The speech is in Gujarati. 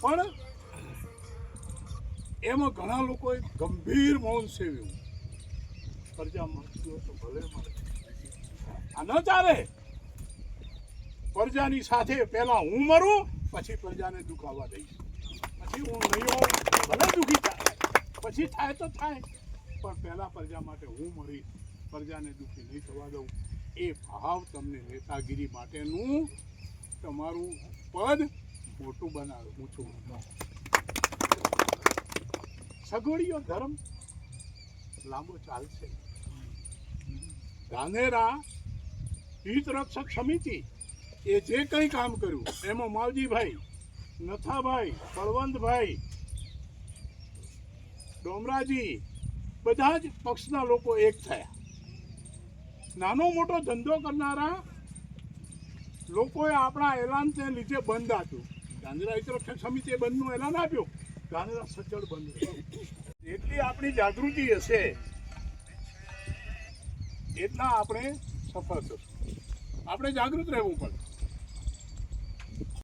પણ એમાં ઘણા લોકોએ ગંભીર મૌન સેવ્યું. પ્રજા મળતી હોય તો ભલે મળે. આ ન ચાલે. પ્રજાની સાથે પહેલા હું મરું, પછી પ્રજાને દુખાવા દઈશ. પછી હું નહીં હોઉં, ભલે દુખી થાય. પછી થાય તો થાય. પણ પહેલાં પ્રજા માટે હું મરીશ પ્રજાને દુઃખી નહીં થવા દઉં. એ ભાવ તમને નેતાગીરી માટેનું તમારું પદ મોટું બનાવે, ઊંચું. સગવડીયો ધર્મ લાંબો ચાલશે. ધાનેરા હિત રક્ષક સમિતિ એ જે કંઈ કામ કર્યું, એમાં માવજીભાઈ નથાભાઈ, બળવંતભાઈ, ડોમરાજી, બધા જ પક્ષના લોકો એક થયા. નાનો મોટો ધંધો કરનારા લોકોએ આપણા એલાનને લીધે બંધ આપ્યું. ગાંધીરા હિત સમિતિએ બંધનું એલાન આપ્યું. ગાંધીરા સચળ બંધ. એટલી આપણી જાગૃતિ હશે. એટલા આપણે સફળ થશું. આપણે જાગૃત રહેવું પડે.